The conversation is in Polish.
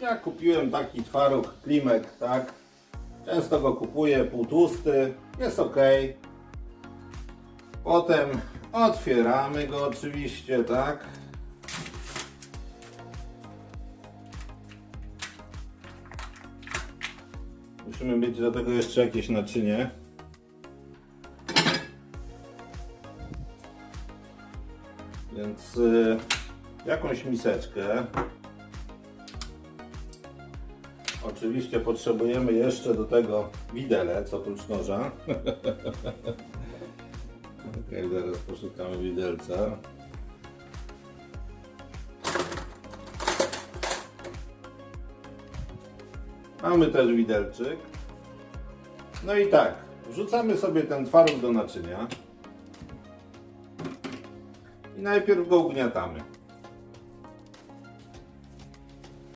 Ja kupiłem taki twaróg Klimek, tak? Często go kupuję, półtłusty, jest ok. Potem otwieramy go oczywiście, tak? Musimy mieć do tego jeszcze jakieś naczynie. Więc y, jakąś miseczkę. Oczywiście potrzebujemy jeszcze do tego widelec oprócz noża. ok, zaraz poszukamy widelca. Mamy też widelczyk. No i tak, wrzucamy sobie ten twaróg do naczynia. I najpierw go ugniatamy.